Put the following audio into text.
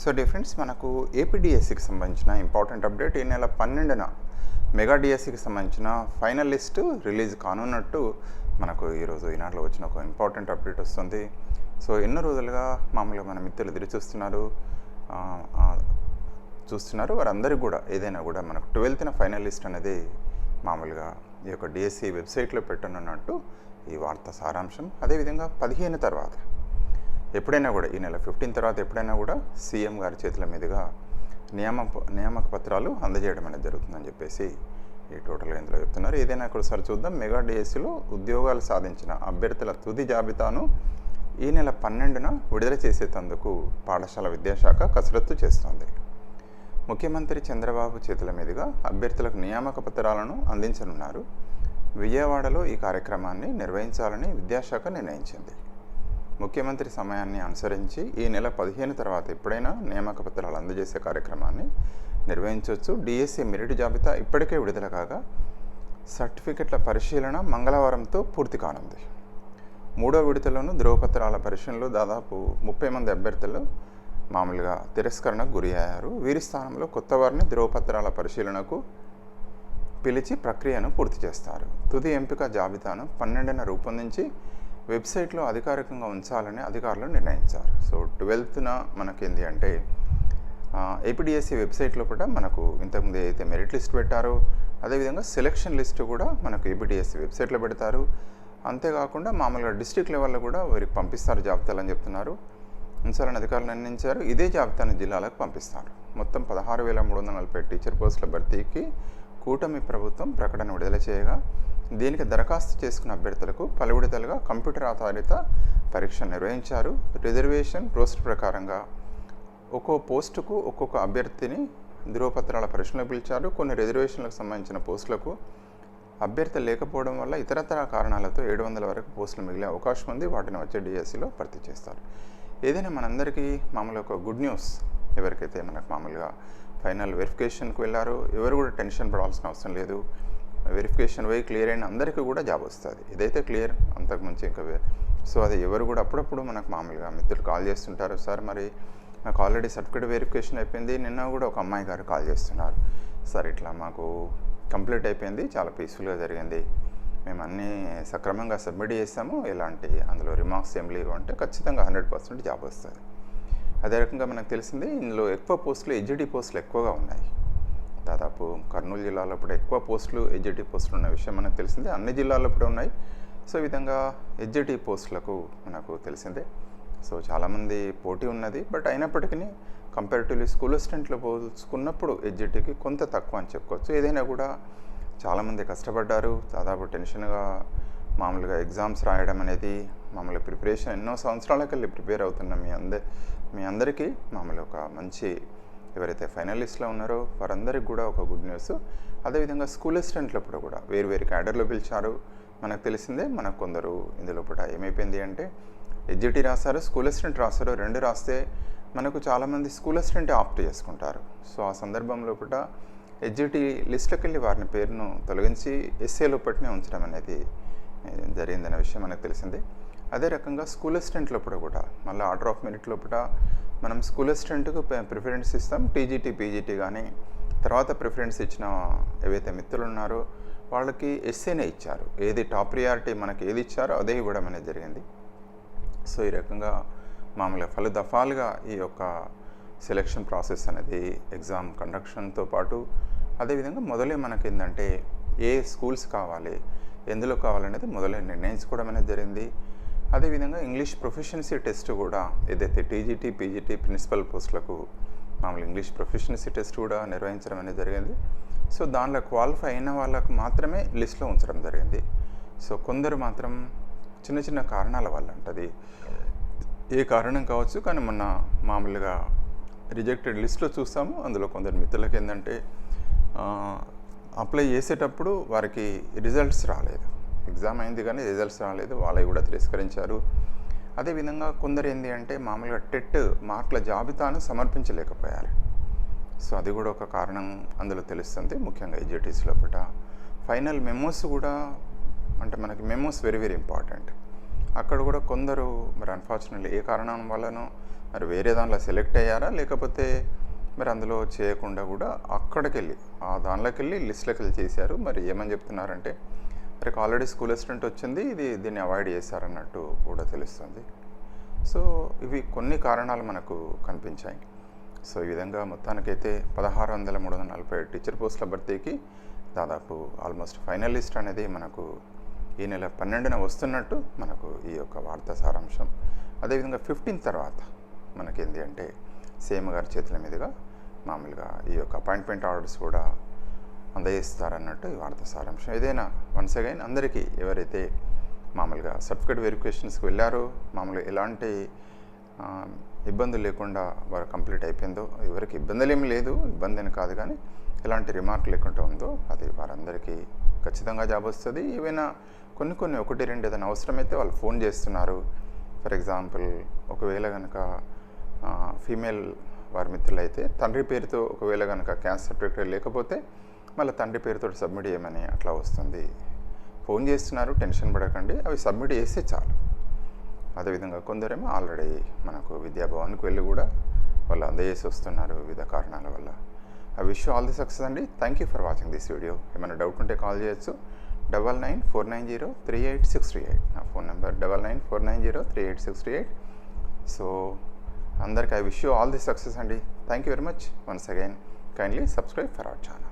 So difference మనకు ఏపీడిఎస్సికి సంబంధించిన important update ఈ నెల పన్నెండున మెగా డిఎస్సికి సంబంధించిన ఫైనల్ లిస్ట్ రిలీజ్ కానున్నట్టు మనకు ఈరోజు ఈనాటిలో వచ్చిన ఒక ఇంపార్టెంట్ అప్డేట్ వస్తుంది. సో ఎన్నో రోజులుగా మామూలుగా మన మిత్రులు ఎదురు చూస్తున్నారు. చూస్తున్నారు. వారందరికీ కూడా ఏదైనా కూడా మనకు ట్వెల్త్న ఫైనల్ లిస్ట్ అనేది మామూలుగా ఈ యొక్క డిఎస్సి వెబ్సైట్లో పెట్టనున్నట్టు ఈ వార్త సారాంశం. అదేవిధంగా పదిహేను తర్వాత ఎప్పుడైనా కూడా ఈ నెల ఫిఫ్టీన్ తర్వాత ఎప్పుడైనా కూడా సీఎం గారి చేతుల మీదుగా నియామ నియామక పత్రాలు అందజేయడం అనేది జరుగుతుందని చెప్పేసి ఈ టోటల్గా ఇందులో చెప్తున్నారు. ఏదైనా ఒకసారి చూద్దాం. మెగా డిఎస్సిలో ఉద్యోగాలు సాధించిన అభ్యర్థుల తుది జాబితాను ఈ నెల పన్నెండున విడుదల చేసేటందుకు పాఠశాల విద్యాశాఖ కసరత్తు చేస్తోంది. ముఖ్యమంత్రి చంద్రబాబు చేతుల మీదుగా అభ్యర్థులకు నియామక పత్రాలను అందించనున్నారు. విజయవాడలో ఈ కార్యక్రమాన్ని నిర్వహించాలని విద్యాశాఖ నిర్ణయించింది. ముఖ్యమంత్రి సమయాన్ని అనుసరించి ఈ నెల పదిహేను తర్వాత ఎప్పుడైనా నియామక పత్రాలు అందజేసే కార్యక్రమాన్ని నిర్వహించవచ్చు. డిఎస్సి మెరిట్ జాబితా ఇప్పటికే విడుదల కాగా సర్టిఫికెట్ల పరిశీలన మంగళవారంతో పూర్తి కానుంది. మూడో విడతలోనూ ధ్రువపత్రాల పరిశీలనలో దాదాపు ముప్పై మంది అభ్యర్థులు మామూలుగా తిరస్కరణకు గురి అయ్యారు. వీరి స్థానంలో కొత్త వారిని ధ్రువపత్రాల పరిశీలనకు పిలిచి ప్రక్రియను పూర్తి చేస్తారు. తుది ఎంపిక జాబితాను పన్నెండున రూపొందించి వెబ్సైట్లో అధికారికంగా ఉంచాలని అధికారులు నిర్ణయించారు. సో ట్వెల్త్న మనకేంది అంటే ఏపీడిఎస్సి వెబ్సైట్లో కూడా మనకు ఇంతకుముందు అయితే మెరిట్ లిస్ట్ పెట్టారో అదేవిధంగా సెలెక్షన్ లిస్ట్ కూడా మనకు ఏపీడిఎస్సి వెబ్సైట్లో పెడతారు. అంతేకాకుండా మామూలుగా డిస్ట్రిక్ట్ లెవెల్లో కూడా వీరికి పంపిస్తారు జాబితాలు అని చెప్తున్నారు. ఉంచాలని అధికారులు నిర్ణయించారు. ఇదే జాబితాను జిల్లాలకు పంపిస్తారు. మొత్తం పదహారు వేల మూడు వందల నలభై టీచర్ పోస్టుల భర్తీకి కూటమి ప్రభుత్వం ప్రకటన విడుదల చేయగా దీనికి దరఖాస్తు చేసుకున్న అభ్యర్థులకు పలు విడతలుగా కంప్యూటర్ ఆధారిత పరీక్ష నిర్వహించారు. రిజర్వేషన్ రోస్టర్ ప్రకారంగా ఒక్కో పోస్టుకు ఒక్కొక్క అభ్యర్థిని ధృవపత్రాల పరీక్షలకు పిలిచారు. కొన్ని రిజర్వేషన్లకు సంబంధించిన పోస్టులకు అభ్యర్థి లేకపోవడం వల్ల ఇతరతర కారణాలతో ఏడు వందల వరకు పోస్టులు మిగిలే అవకాశం ఉంది. వాటిని వచ్చే డిఎస్సిలో భర్తీ చేస్తారు. ఏదైనా మనందరికీ మామూలు ఒక గుడ్ న్యూస్. ఎవరికైతే మనకు మామూలుగా ఫైనల్ వెరిఫికేషన్కి వెళ్ళారో ఎవరు కూడా టెన్షన్ పడాల్సిన అవసరం లేదు. వెరిఫికేషన్ పోయి క్లియర్ అయిన అందరికీ కూడా జాబ్ వస్తుంది. ఇదైతే క్లియర్ అంతకుమించి ఇంకా సో అది ఎవరు కూడా అప్పుడప్పుడు మనకు మామూలుగా మిత్రులు కాల్ చేస్తుంటారు. సార్ మరి నాకు ఆల్రెడీ సర్టిఫికేట్ వెరిఫికేషన్ అయిపోయింది. నిన్న కూడా ఒక అమ్మాయి గారు కాల్ చేస్తున్నారు. సార్ ఇట్లా మాకు కంప్లీట్ అయిపోయింది. చాలా పీస్ఫుల్గా జరిగింది. మేము అన్నీ సక్రమంగా సబ్మిట్ చేస్తాము. ఎలాంటి అందులో రిమార్క్స్ ఏం లేవు అంటే ఖచ్చితంగా హండ్రెడ్ పర్సెంట్ జాబ్ వస్తుంది. అదే రకంగా మనకు తెలిసింది ఇందులో ఎక్కువ పోస్టులు ఎడ్జిడి పోస్టులు ఎక్కువగా ఉన్నాయి. దాదాపు కర్నూలు జిల్లాలో ఇప్పుడు ఎక్కువ పోస్టులు ఎడ్జిటి పోస్టులు ఉన్న విషయం మనకు తెలిసిందే. అన్ని జిల్లాల్లో ఇప్పుడు ఉన్నాయి. సో ఈ విధంగా ఎడ్జిటి పోస్టులకు మనకు తెలిసిందే. సో చాలామంది పోటీ ఉన్నది. బట్ అయినప్పటికీ కంపారిటివ్లీ స్కూల్ అసిస్టెంట్లో పోల్చుకున్నప్పుడు ఎడ్జిటికి కొంత తక్కువ అని చెప్పుకోవచ్చు. ఏదైనా కూడా చాలామంది కష్టపడ్డారు. దాదాపు టెన్షన్గా మామూలుగా ఎగ్జామ్స్ రాయడం అనేది మామూలుగా ప్రిపరేషన్ ఎన్నో సంవత్సరాలకు వెళ్ళి ప్రిపేర్ అవుతున్న మీ అందరి మీ అందరికీ మామూలు ఒక మంచి ఎవరైతే ఫైనలిస్ట్లో ఉన్నారో వారందరికి కూడా ఒక గుడ్ న్యూస్. అదేవిధంగా స్కూల్ అసిస్టెంట్లప్పుడు కూడా వేరు వేరు క్యాడర్లో పిలిచారు. మనకు తెలిసిందే మనకు కొందరు ఇందులో ఏమైపోయింది అంటే ఎడ్జిటీ రాశారు స్కూల్ అసిస్టెంట్ రాశారు రెండు రాస్తే మనకు చాలామంది స్కూల్ అసిస్టెంట్ ఆప్ట్ చేసుకుంటారు. సో ఆ సందర్భంలో కూడా ఎడ్జిటీ లిస్టులోకి వెళ్ళి వారిని పేరును తొలగించి ఎస్ఏ లోపటినే ఉంచడం అనేది జరిగిందనే విషయం మనకు తెలిసిందే. అదే రకంగా స్కూల్ అసిస్టెంట్ లోపల కూడా మళ్ళీ ఆర్డర్ ఆఫ్ మెరిట్ లోపల మనం స్కూల్ అసిస్టెంట్కు ప్రిఫరెన్స్ ఇస్తాం. టీజీటీ పీజీటీ కానీ తర్వాత ప్రిఫరెన్స్ ఇచ్చిన ఏవైతే మిత్రులు ఉన్నారో వాళ్ళకి ఎస్సీనే ఇచ్చారు. ఏది టాప్ ప్రియారిటీ మనకి ఏది ఇచ్చారో అదే ఇవ్వడం అనేది జరిగింది. సో ఈ రకంగా మామూలుగా పలు దఫాలుగా ఈ యొక్క సెలక్షన్ ప్రాసెస్ అనేది ఎగ్జామ్ కండక్షన్తో పాటు అదేవిధంగా మొదలే మనకి ఏంటంటే ఏ స్కూల్స్ కావాలి ఎందులో కావాలనేది మొదలే నిర్ణయించుకోవడం అనేది జరిగింది. అదేవిధంగా ఇంగ్లీష్ ప్రొఫెషన్సీ టెస్ట్ కూడా ఏదైతే టీజీటీ పీజీటీ ప్రిన్సిపల్ పోస్టులకు మామూలు ఇంగ్లీష్ ప్రొఫెషన్సీ టెస్ట్ కూడా నిర్వహించడం అనేది జరిగింది. సో దానిలో క్వాలిఫై అయిన వాళ్ళకు మాత్రమే లిస్ట్లో ఉంచడం జరిగింది. సో కొందరు మాత్రం చిన్న చిన్న కారణాల వల్ల ఉంటుంది ఏ కారణం కావచ్చు కానీ మొన్న మామూలుగా రిజెక్టెడ్ లిస్ట్లో చూస్తాము. అందులో కొందరు మిత్రులకు ఏంటంటే అప్లై చేసేటప్పుడు వారికి రిజల్ట్స్ రాలేదు. ఎగ్జామ్ అయింది కానీ రిజల్ట్స్ రాలేదు వాళ్ళవి కూడా తిరస్కరించారు. అదేవిధంగా కొందరు ఏంటి అంటే మామూలుగా టెట్ మార్కుల జాబితాను సమర్పించలేకపోయారు. సో అది కూడా ఒక కారణం అందులో తెలుస్తుంది ముఖ్యంగా ఎడ్యుటీస్ లోపల ఫైనల్ మెమోస్ కూడా అంటే మనకి మెమోస్ వెరీ వెరీ ఇంపార్టెంట్. అక్కడ కూడా కొందరు మరి అన్ఫార్చునేట్లీ ఏ కారణం వల్లనో మరి వేరే దానిలో సెలెక్ట్ అయ్యారా? లేకపోతే మరి అందులో చేయకుండా కూడా అక్కడికి వెళ్ళి ఆ దానిలోకి వెళ్ళి లిస్ట్లోకి వెళ్ళి చేశారు. మరి ఏమని చెప్తున్నారంటే రేపు ఆల్రెడీ స్కూల్ అసిస్టెంట్ వచ్చింది ఇది దీన్ని అవాయిడ్ చేశారన్నట్టు కూడా తెలుస్తుంది. సో ఇవి కొన్ని కారణాలు మనకు కనిపించాయి. సో ఈ విధంగా మొత్తానికైతే పదహారు వందల మూడు వందల నలభై టీచర్ పోస్టుల భర్తీకి దాదాపు ఆల్మోస్ట్ ఫైనలిస్ట్ అనేది మనకు ఈ నెల పన్నెండున వస్తున్నట్టు మనకు ఈ యొక్క వార్తా సారాంశం. అదేవిధంగా ఫిఫ్టీన్ తర్వాత మనకేంటి అంటే సీఎం గారి చేతుల మీదుగా మామూలుగా ఈ యొక్క అపాయింట్మెంట్ ఆర్డర్స్ కూడా అందజేస్తారన్నట్టు ఈ వార్త సారాంశం. ఏదైనా వన్స్ అగైన్ అందరికీ ఎవరైతే మామూలుగా సర్టిఫికేట్ వెరిఫికేషన్స్కి వెళ్ళారో మామూలుగా ఎలాంటి ఇబ్బందులు లేకుండా వారు కంప్లీట్ అయిపోయిందో ఎవరికి ఇబ్బందులు ఏమి లేదు ఇబ్బంది అని కాదు కానీ ఎలాంటి రిమార్క్ లేకుండా ఉందో అది వారందరికీ ఖచ్చితంగా జాబ్ వస్తుంది. ఏవైనా కొన్ని కొన్ని ఒకటి రెండు ఏదైనా అవసరమైతే వాళ్ళు ఫోన్ చేస్తున్నారు. ఫర్ ఎగ్జాంపుల్ ఒకవేళ కనుక ఫీమేల్ వారి మిత్రులు అయితే తండ్రి పేరుతో ఒకవేళ కనుక క్యాన్సర్ సర్టిఫికేట్ లేకపోతే మళ్ళీ తండ్రి పేరుతో సబ్మిట్ చేయమని అట్లా వస్తుంది. ఫోన్ చేస్తున్నారు టెన్షన్ పడకండి అవి సబ్మిట్ చేస్తే చాలు. అదేవిధంగా కొందరేమో ఆల్రెడీ మనకు విద్యాభవన్కి వెళ్ళి కూడా వాళ్ళు అందజేసి వస్తున్నారు వివిధ కారణాల వల్ల. I wish all the success అండి. Thank you for watching this video. ఏమైనా డౌట్ ఉంటే కాల్ చేయొచ్చు. Double nine four nine zero three eight six three eight. నా phone number double nine four nine zero three eight six three eight. So అందరికి I wish you all the success అండి. Thank you very much. Once again kindly subscribe for our channel.